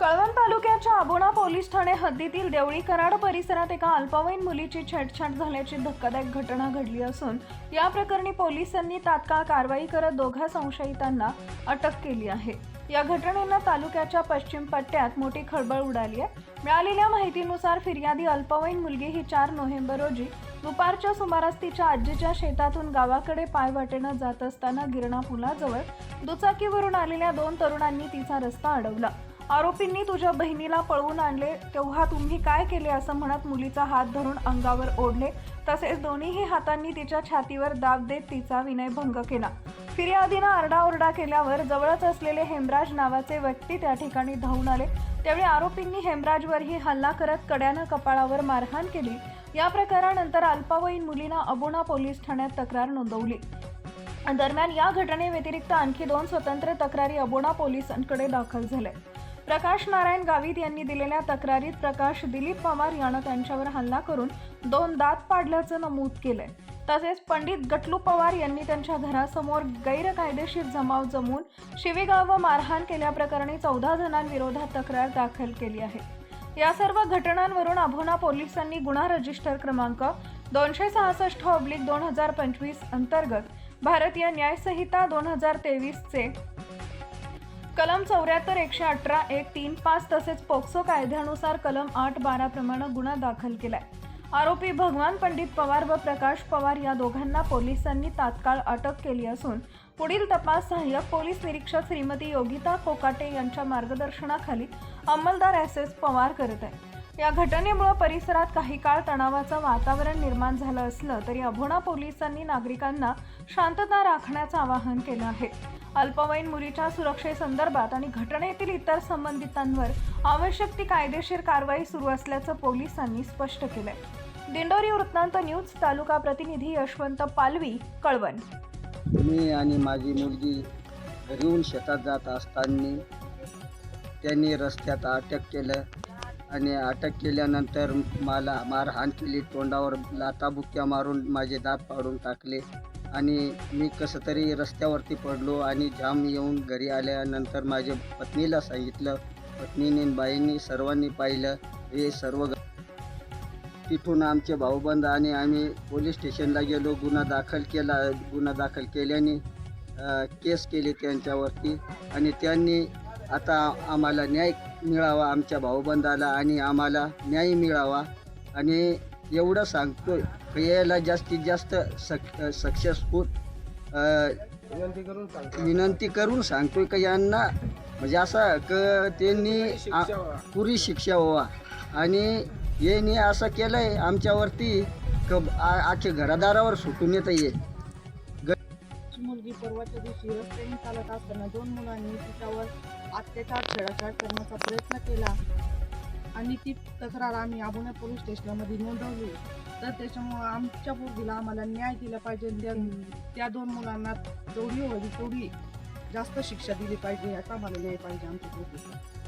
कळवण तालुक्याच्या आबोणा पोलीस ठाणे हद्दीतील देवळी कराड परिसरात एका अल्पवयीन मुलीची छेडछाड झाल्याची धक्कादायक घटना घडली असून या प्रकरणी पोलिसांनी तात्काळ कारवाई करत दोघा संशयितांना अटक केली आहे. या घटनेनं तालुक्याच्या पश्चिम पट्ट्यात मोठी खळबळ उडाली आहे. मिळालेल्या माहितीनुसार फिर्यादी अल्पवयीन मुलगी ही चार नोव्हेंबर रोजी दुपारच्या सुमारास तिच्या आजीच्या शेतातून गावाकडे पाय वाटेनं जात असताना गिरणा पुलाजवळ दुचाकीवरून आलेल्या दोन तरुणांनी तिचा रस्ता अडवला. आरोपींनी तुझ्या बहिणीला पळवून आणले. तेव्हा तुम्ही काय केले असं म्हणत मुलीचा हात धरून अंगावर ओढले. तसेच दोन्हीही हातांनी तिच्या छातीवर दाब देत तिचा विनयभंग केला. फिर्यादीनं आरडाओरडा केल्यावर जवळच असलेले हेमराज नावाचे व्यक्ती त्या ठिकाणी धावून आले. त्यावेळी आरोपींनी हेमराजवरही हल्ला करत कड्यानं कपाळावर मारहाण केली. या प्रकारानंतर अल्पवयीन मुलीनं अबोणा पोलीस ठाण्यात तक्रार नोंदवली. दरम्यान या घटनेव्यतिरिक्त आणखी दोन स्वतंत्र तक्रारी अबोणा पोलिसांकडे दाखल झाल्या. प्रकाश नारायण गावित यांनी दिलेल्या तक्रारीत प्रकाश दिलीप पवार यानं त्यांच्यावर हल्ला करून दोन दात पाडल्याचं नमूद केलंय. तसेच पंडित गटलू पवार यांनी त्यांच्या घरासमोर गैरकायदेशीर जमाव जमून शिवीगाळ व मारहाण केल्याप्रकरणी चौदा जणांविरोधात तक्रार दाखल केली आहे. या सर्व घटनांवरून अभोना पोलिसांनी गुन्हा रजिस्टर क्रमांक दोनशे सहासष्ट ऑब्लिक दोन हजार पंचवीस अंतर्गत भारतीय न्यायसंहिता दोन हजार तेवीसचे कलम चौऱ्याहत्तर एकशे अठरा एक तीन पाच तसेच पोक्सो कायद्यानुसार कलम आठ बाराप्रमाणे गुन्हा दाखल केलाय. आरोपी भगवान पंडित पवार व प्रकाश पवार या दोघांना पोलिसांनी तात्काळ अटक केली असून पुढील तपास सहाय्यक पोलीस निरीक्षक श्रीमती योगिता कोकाटे यांच्या मार्गदर्शनाखाली अंमलदार एस एस पवार करत आहे. या घटनेमुळे परिसरात काही काळ तणावाचं वातावरण निर्माण झालं असलं तरी अभोणा पोलिसांनी नागरिकांना शांतता राखण्याचं आवाहन केलं आहे. अल्पवयीन मुलीच्या सुरक्षेसंदर्भात आणि घटनेतील इतर संबंधितांवर आवश्यक ती कायदेशीर कारवाई सुरू असल्याचं पोलिसांनी स्पष्ट केलंय. दिंडोरी वृत्तांत न्यूज तालुका प्रतिनिधी यशवंत पालवी कळवण. मी आणि माझी मुलगी घरी येऊन शेतात जात असताना त्यांनी रस्त्यात अटक केलं. आणि अटक केल्यानंतर मला मारहाण केली तोंडावर लाताबुक्क्या मारून माझे दात पाडून टाकले आणि मी कसं तरी रस्त्यावरती पडलो आणि जाम येऊन घरी आल्यानंतर माझ्या पत्नीला सांगितलं पत्नीने बाईंनी सर्वांनी पाहिलं हे सर्व तिथून आमचे भाऊबंद आणि आम्ही पोलीस स्टेशनला गेलो गुन्हा दाखल केला गुन्हा दाखल केल्याने केस केली त्यांच्यावरती आणि त्यांनी आता आम्हाला न्याय मिळावा आमच्या भाऊबंदाला आणि आम्हाला न्याय मिळावा. आणि एवढं सांगतो की याला जास्तीत जास्त सक सक्सेसफुल विनंती करून सांगतोय का यांना म्हणजे असं क त्यांनी पुरी शिक्षा व्हावा. आणि यांनी असं केलं आहे आमच्यावरती क आ- आखे घरादारावर सुटून येतं ये ची मुलगी परवाच्या दिवशी रस्त्याने चालत असताना दोन मुलांनी तिच्यावर अत्याचार छेडछाड करण्याचा प्रयत्न केला. आणि ती तक्रार आम्ही आबोना पोलीस स्टेशनमध्ये नोंदवली. तर त्याच्यामुळं आमच्या मुलगीला आम्हाला न्याय दिला पाहिजे. त्या- त्या दोन मुलांना तेवढी हवी तेवढी जास्त शिक्षा दिली पाहिजे याचा आम्हाला न्याय पाहिजे आमच्या पोरगीला.